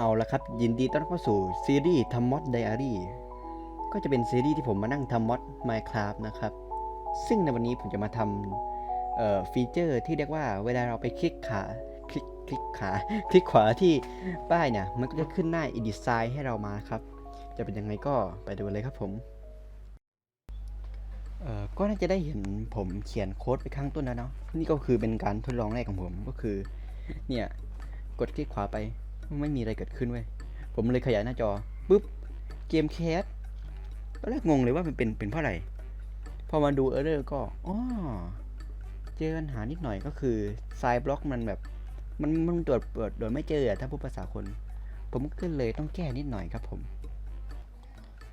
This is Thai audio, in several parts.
เอาละครับ ยินดีต้อนรับเข้าสู่ซีรีส์ทำมอดไดอารี่ก็จะเป็นซีรีส์ที่ผมมานั่งทำมอด Minecraft นะครับ ซึ่งในวันนี้ผมจะมาทำเอ่อฟีเจอร์ที่เรียกว่าเวลาเราไปคลิกขาคลิกคลิกขาคลิกขวาที่ป้ายเนี่ย มันก็จะขึ้นหน้า Edit Sign ให้เรามาครับ จะเป็นยังไงก็ไปดูเลยครับผมเอ่อก็น่าจะได้เห็นผมเขียนโค้ดไปข้างต้นแล้วเนาะนี่ก็คือเป็นการทดลองแรกของผมก็คือเนี่ยกดคลิกขวาไป ไม่มีอะไรเกิดขึ้นเว้ยผมเลยขยายหน้าจอปุ๊บเกมแคสตอนแรกงงเลยว่ามันเป็นเป็นเพราะอะไรพอมาดูเออร์เรอร์ก็อ๋อเจอปัญหานิดหน่อยก็คือไซบล็อกมันแบบ มันมันตรวจเปิดโดยไม่เจอถ้าพูดภาษาคน ผมก็เลยต้องแก้นิดหน่อยครับผม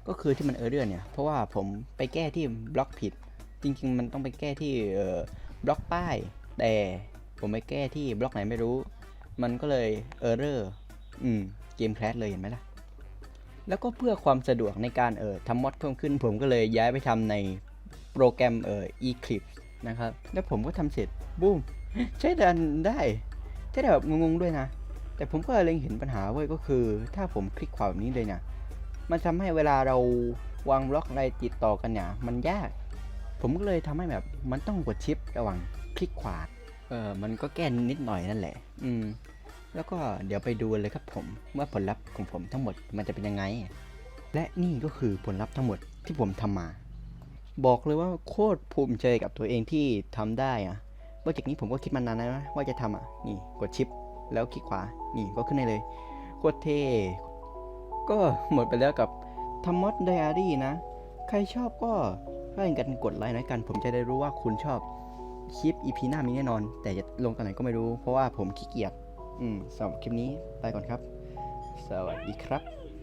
ก็คือที่มันเออร์เรอร์เนี่ย เพราะว่าผมไปแก้ที่บล็อกผิด จริง ๆ มันต้องไปแก้ที่เออบล็อกป้าย แต่ผมไปแก้ที่บล็อกไหนไม่รู้ มันก็เลยเออร์เรอร์ อืม เกมแคสเลยเห็นไหมล่ะ แล้วก็เพื่อความสะดวกในการเอ่อทำมอดเพิ่มขึ้น ผมก็เลยย้ายไปทำในโปรแกรมเอ่อ Eclipse นะครับ แล้วผมก็ทำเสร็จบูมใช้ดันได้ใช้ได้แบบงงๆด้วยนะ แต่ผมก็เล็งเห็นปัญหาเว้ยก็คือ ถ้าผมคลิกขวาแบบนี้เลยเนี่ยมันทำให้เวลาเราวางบล็อกอะไรติดต่อกันเนี่ยมันยาก ผมก็เลยทำให้แบบมันต้องกดชิประหว่างคลิกขวาเออมันก็แก้นิดหน่อยนั่นแหละ อืม แล้วก็เดี๋ยวไปดูเลยครับผมว่าผลลัพธ์ของผมทั้งหมดมันจะเป็นยังไง และนี่ก็คือผลลัพธ์ทั้งหมดที่ผมทำมา บอกเลยว่าโคตรภูมิใจกับตัวเองที่ทำได้อะโปรเจกต์นี้ผมก็คิดมานานแล้วนะว่าจะทำอะนี่กดชิป แล้วคลิกขวานี่ก็ขึ้นได้เลยโคตรเท่ก็หมดไปแล้วกับทำมอดไดอารี่นะ ใครชอบก็ช่วยกันกดไลค์นะกัน ผมจะได้รู้ว่าคุณชอบคลิป EP หน้ามีแน่นอน แต่จะลงตอนไหนก็ไม่รู้ เพราะว่าผมขี้เกียจ อืมสำหรับคลิปนี้ไปก่อนครับ สวัสดีครับ